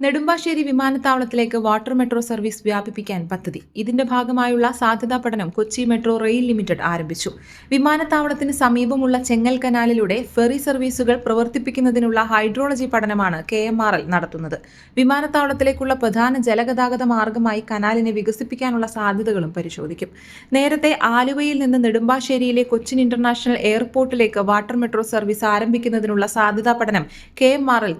നെടുമ്പാശ്ശേരി വിമാനത്താവളത്തിലേക്ക് water metro service വ്യാപിപ്പിക്കാൻ പദ്ധതി. ഇതിന്റെ ഭാഗമായുള്ള സാധ്യതാ പഠനം കൊച്ചി മെട്രോ റെയിൽ ലിമിറ്റഡ് ആരംഭിച്ചു. വിമാനത്താവളത്തിന് സമീപമുള്ള ചെങ്ങൽ കനാലിലൂടെ ഫെറി സർവീസുകൾ പ്രവർത്തിപ്പിക്കുന്നതിനുള്ള ഹൈഡ്രോളജി പഠനമാണ് കെ നടത്തുന്നത്. വിമാനത്താവളത്തിലേക്കുള്ള പ്രധാന ജലഗതാഗത മാർഗമായി കനാലിനെ വികസിപ്പിക്കാനുള്ള സാധ്യതകളും പരിശോധിക്കും. നേരത്തെ ആലുവയിൽ നിന്ന് നെടുമ്പാശ്ശേരിയിലെ കൊച്ചിൻ ഇന്റർനാഷണൽ എയർപോർട്ടിലേക്ക് വാട്ടർ മെട്രോ സർവീസ് ആരംഭിക്കുന്നതിനുള്ള സാധ്യതാ പഠനം കെ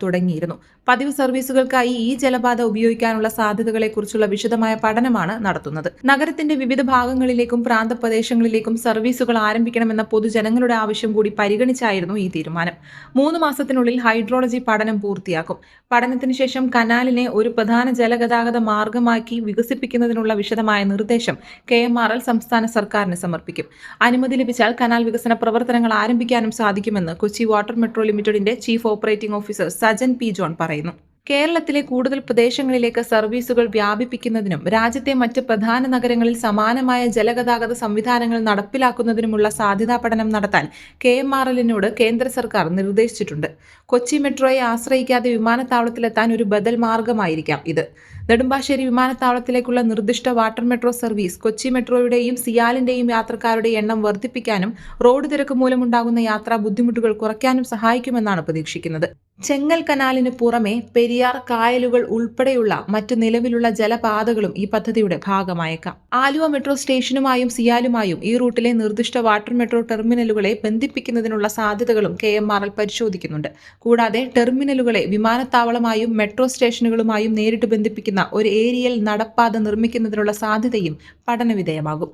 തുടങ്ങിയിരുന്നു. പതിവ് സർവീസുകൾക്കായി ഈ ജലപാത ഉപയോഗിക്കാനുള്ള സാധ്യതകളെക്കുറിച്ചുള്ള വിശദമായ പഠനമാണ് നടത്തുന്നത്. നഗരത്തിന്റെ വിവിധ ഭാഗങ്ങളിലേക്കും പ്രാന്തപ്രദേശങ്ങളിലേക്കും സർവീസുകൾ ആരംഭിക്കണമെന്ന പൊതുജനങ്ങളുടെ ആവശ്യം കൂടി പരിഗണിച്ചായിരുന്നു ഈ തീരുമാനം. മൂന്ന് മാസത്തിനുള്ളിൽ ഹൈഡ്രോളജി പഠനം പൂർത്തിയാക്കും. പഠനത്തിന് ശേഷം കനാലിനെ ഒരു പ്രധാന ജലഗതാഗത മാർഗമാക്കി വികസിപ്പിക്കുന്നതിനുള്ള വിശദമായ നിർദ്ദേശം കെ എം ആർ എൽ സംസ്ഥാന സർക്കാരിന് സമർപ്പിക്കും. അനുമതി ലഭിച്ചാൽ കനാൽ വികസന പ്രവർത്തനങ്ങൾ ആരംഭിക്കാനും സാധിക്കുമെന്ന് കൊച്ചി വാട്ടർ മെട്രോ ലിമിറ്റഡിന്റെ chief operating officer Sajan P John പറയുന്നു. കേരളത്തിലെ കൂടുതൽ പ്രദേശങ്ങളിലേക്ക് സർവീസുകൾ വ്യാപിപ്പിക്കുന്നതിനും രാജ്യത്തെ മറ്റ് പ്രധാന നഗരങ്ങളിൽ സമാനമായ ജലഗതാഗത സംവിധാനങ്ങൾ നടപ്പിലാക്കുന്നതിനുമുള്ള സാധ്യതാ പഠനം നടത്താൻ കെ എം ആർ എല്ലിനോട് കേന്ദ്ര സർക്കാർ നിർദ്ദേശിച്ചിട്ടുണ്ട്. കൊച്ചി മെട്രോയെ ആശ്രയിക്കാതെ വിമാനത്താവളത്തിലെത്താൻ ഒരു ബദൽ മാർഗമായിരിക്കാം ഇത്. നെടുമ്പാശ്ശേരി വിമാനത്താവളത്തിലേക്കുള്ള നിർദ്ദിഷ്ട വാട്ടർ മെട്രോ സർവീസ് കൊച്ചി മെട്രോയുടെയും സിയാലിന്റെയും യാത്രക്കാരുടെ എണ്ണം വർദ്ധിപ്പിക്കാനും റോഡ് തിരക്ക് മൂലമുണ്ടാകുന്ന യാത്രാ ബുദ്ധിമുട്ടുകൾ കുറയ്ക്കാനും സഹായിക്കുമെന്നാണ് പ്രതീക്ഷിക്കുന്നത്. ചെങ്ങൽ കനാലിന് പുറമെ പെരിയാർ കായലുകൾ ഉൾപ്പെടെയുള്ള മറ്റ് നിലവിലുള്ള ജലപാതകളും ഈ പദ്ധതിയുടെ ഭാഗമായേക്കാം. ആലുവ മെട്രോ സ്റ്റേഷനുമായും സിയാലുമായും ഈ റൂട്ടിലെ നിർദ്ദിഷ്ട വാട്ടർ മെട്രോ ടെർമിനലുകളെ ബന്ധിപ്പിക്കുന്നതിനുള്ള സാധ്യതകളും കെ എം ആർ എൽ പരിശോധിക്കുന്നുണ്ട്. കൂടാതെ ടെർമിനലുകളെ വിമാനത്താവളമായും മെട്രോ സ്റ്റേഷനുകളുമായും നേരിട്ട് ബന്ധിപ്പിക്കുന്ന നിർമ്മിക്കുന്ന ഒരു ഏരിയൽ നടപ്പാത നിർമ്മിക്കുന്നതിനുള്ള സാധ്യതയും പഠനവിധേയമാകും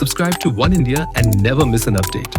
Subscribe to One India and never miss an update.